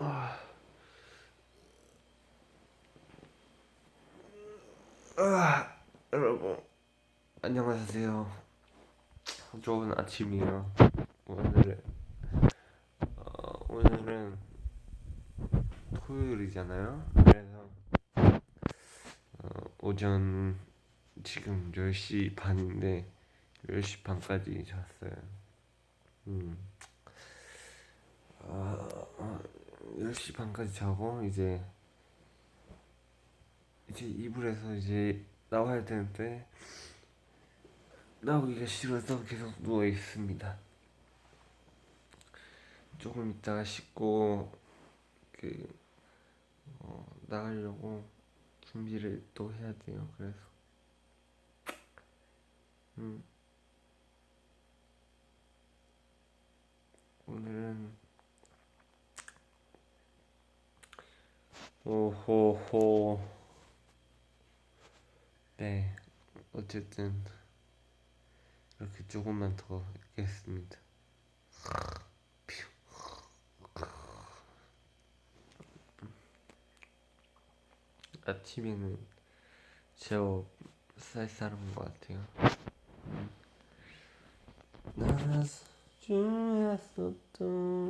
아. 아, 여러분 안녕하세요. 좋은 아침이에요. 오늘은 어, 오늘은 토요일이잖아요. 그래서 어, 오전 지금 10시 반인데 10시 반까지 잤어요. 음. 아, 아, 10시 반까지 자고 이제 이제 이불에서 이제 나와야 되는데 나오기가 싫어서 계속 누워 있습니다. 조금 있다가 씻고 그 어, 나가려고 준비를 또 해야 돼요. 그래서 음 오늘은 오호호 네 어쨌든 이렇게 조금만 더 있겠습니다. 아침에는 제법 쌀쌀한 것 같아요. 음. 나 중에서도